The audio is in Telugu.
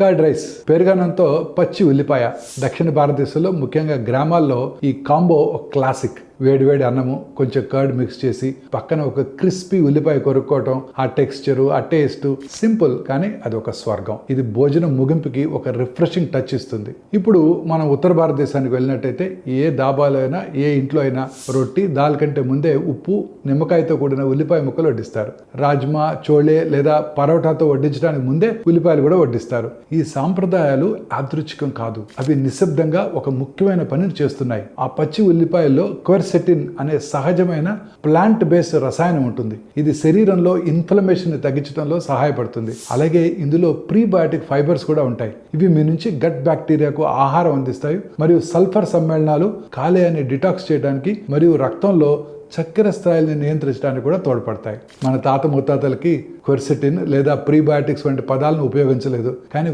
కర్డ్ రైస్ పెరుగన్నంతో పచ్చి ఉల్లిపాయ. దక్షిణ భారతదేశంలో ముఖ్యంగా గ్రామాల్లో ఈ కాంబో ఒక క్లాసిక్. వేడివేడి అన్నము కొంచెం కర్డ్ మిక్స్ చేసి పక్కన ఒక క్రిస్పీ ఉల్లిపాయ కొరుక్కోవటం ఆ టెక్స్చరు ఆ టేస్ట్ సింపుల్ కానీ అది ఒక స్వర్గం. ఇది భోజనం ముగింపుకి ఒక రిఫ్రెషింగ్ టచ్ ఇస్తుంది. ఇప్పుడు మనం ఉత్తర భారతదేశానికి వెళ్ళినట్టయితే ఏ దాబాలో అయినా ఏ ఇంట్లో అయినా రొట్టి దాల్ కంటే ముందే ఉప్పు నిమ్మకాయతో కూడిన ఉల్లిపాయ ముక్కలు వడ్డిస్తారు. రాజ్మా చోళే లేదా పరోటాతో వడ్డించడానికి ముందే ఉల్లిపాయలు కూడా వడ్డిస్తారు. ఈ సాంప్రదాయాలు యాదృచ్ఛికం కాదు. అవి నిశ్శబ్దంగా ఒక ముఖ్యమైన పనిని చేస్తున్నాయి. ఆ పచ్చి ఉల్లిపాయల్లో క్వర్సెటిన్ అనే సహజమైన ప్లాంట్ బేస్డ్ రసాయనం ఉంటుంది. ఇది శరీరంలో ఇన్ఫ్లమేషన్ని తగ్గించడంలో సహాయపడుతుంది. అలాగే ఇందులో ప్రీబయాటిక్ ఫైబర్స్ కూడా ఉంటాయి. ఇవి మీ నుంచి గట్ బ్యాక్టీరియాకు ఆహారం అందిస్తాయి. మరియు సల్ఫర్ సమ్మేళనాలు కాలేయాన్ని డిటాక్స్ చేయడానికి మరియు రక్తంలో చక్కెర స్థాయిని నియంత్రించడానికి కూడా తోడ్పడతాయి. మన తాత ముత్తాతలకి క్వర్సెటిన్ లేదా ప్రీబయాటిక్స్ వంటి పదాలను ఉపయోగించలేదు. కానీ